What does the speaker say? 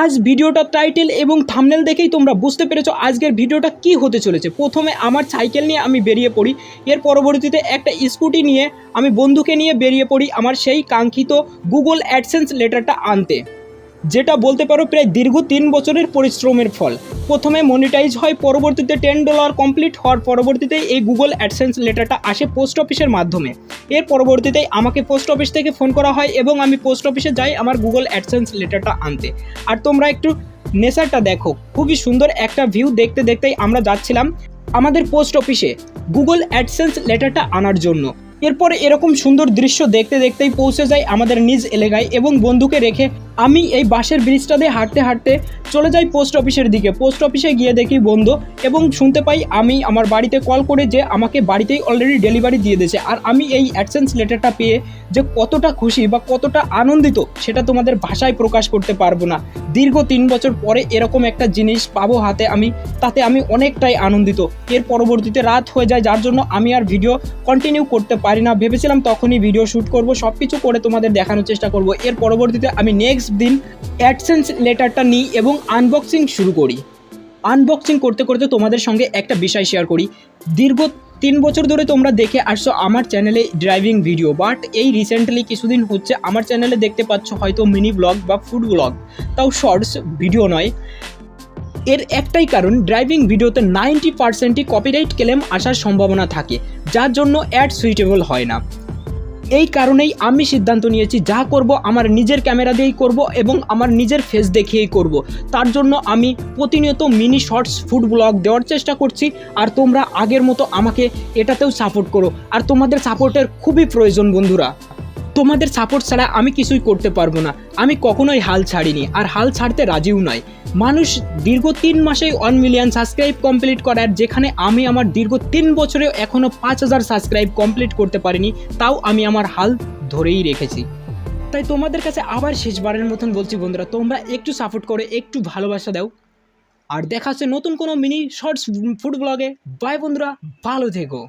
আজ ভিডিওটা টাইটেল এবং থামনেল দেখেই তোমরা বুঝতে পেরেছ আজকের ভিডিওটা কি হতে চলেছে। প্রথমে আমার সাইকেল নিয়ে আমি বেরিয়ে পড়ি। এর পরবর্তীতে একটা স্কুটি নিয়ে আমি বন্ধুকে নিয়ে বেরিয়ে পড়ি আমার সেই কাঙ্ক্ষিত গুগল অ্যাডসেন্স লেটারটা আনতে। যেটা বলতে পারো প্রায় দীর্ঘ তিন বছরের পরিশ্রমের ফল। প্রথমে মনিটাইজ হয়, পরবর্তীতে টেন ডলার কমপ্লিট হওয়ার পরবর্তীতে এই গুগল অ্যাডসেন্স লেটারটা আসে পোস্ট অফিসের মাধ্যমে। এর পরবর্তীতে আমাকে পোস্ট অফিস থেকে ফোন করা হয় এবং আমি পোস্ট অফিসে যাই আমার গুগল অ্যাডসেন্স লেটারটা আনতে। আর তোমরা একটু নেচারটা দেখো, খুবই সুন্দর একটা ভিউ দেখতে দেখতেই আমরা যাচ্ছিলাম আমাদের পোস্ট অফিসে গুগল অ্যাডসেন্স লেটারটা আনার জন্য। এরপরে এরকম সুন্দর দৃশ্য দেখতে দেখতেই পৌঁছে যায় আমাদের নিজ এলাকায় এবং বন্ধুকে রেখে আমি এই বাসের ব্রিজটা দিয়ে হাঁটতে হাঁটতে চলে যাই পোস্ট অফিসের দিকে। পোস্ট অফিসে গিয়ে দেখি বন্ধ এবং শুনতে পাই আমি আমার বাড়িতে কল করে যে আমাকে বাড়িতেই অলরেডি ডেলিভারি দিয়ে দিয়েছে। আর আমি এই অ্যাডসেন্স লেটারটা পেয়ে যে কতটা খুশি বা কতটা আনন্দিত সেটা তোমাদের ভাষায় প্রকাশ করতে পারব না। দীর্ঘ তিন বছর পরে এরকম একটা জিনিস পাবো হাতে আমি, তাতে আমি অনেকটাই আনন্দিত। এর পরবর্তীতে রাত হয়ে যায়, যার জন্য আমি আর ভিডিও কন্টিনিউ করতে পারি না। ভেবেছিলাম তখনই ভিডিও শ্যুট করব সব কিছু করে তোমাদের দেখানোর চেষ্টা করব। এর পরবর্তীতে আমি নেক্সট দিন অ্যাডসেন্স লেটারটা নিই এবং আনবক্সিং শুরু করি। আনবক্সিং করতে করতে তোমাদের সঙ্গে একটা বিষয় শেয়ার করি। দীর্ঘ তিন বছর ধরে তোমরা দেখে আসছো আমার চ্যানেলে ড্রাইভিং ভিডিও বাট এই রিসেন্টলি কিছুদিন হচ্ছে আমার চ্যানেলে দেখতে পাচ্ছ হয়তো মিনি ব্লগ বা ফুড ব্লগ তাও শর্টস ভিডিও নয়। এর একটাই কারণ ড্রাইভিং ভিডিওতে নাইনটি পার্সেন্টই কপিরাইট ক্লেম আসার সম্ভাবনা থাকে, যার জন্য অ্যাড সুইটেবল হয় না। এই কারণেই আমি সিদ্ধান্ত নিয়েছি যা করব, আমার নিজের ক্যামেরা দিয়েই করব এবং আমার নিজের ফেস দেখিয়েই করব। তার জন্য আমি প্রতিনিয়ত মিনি শর্টস ফুড ব্লগ দেওয়ার চেষ্টা করছি। আর তোমরা আগের মতো আমাকে এটাতেও সাপোর্ট করো। আর তোমাদের সাপোর্টের খুবই প্রয়োজন বন্ধুরা। তোমাদের সাপোর্ট ছাড়া আমি কিছুই করতে পারব না। আমি কখনোই হাল ছাড়িনি, আর হাল ছাড়তে রাজিও নয়। মানুষ দীর্ঘ তিন মাসেই ওয়ান মিলিয়ন সাবস্ক্রাইব কমপ্লিট করার, যেখানে আমি আমার দীর্ঘ তিন বছরেও এখনও পাঁচ হাজার সাবস্ক্রাইব কমপ্লিট করতে পারিনি, তাও আমি আমার হাল ধরেই রেখেছি। তাই তোমাদের কাছে আবার শেষবারের মতন বলছি বন্ধুরা, তোমরা একটু সাপোর্ট করে, একটু ভালোবাসা দাও। আর দেখা হচ্ছে নতুন কোনো মিনি শর্টস ফুড ব্লগে বাই বন্ধুরা, ভালো থেকো।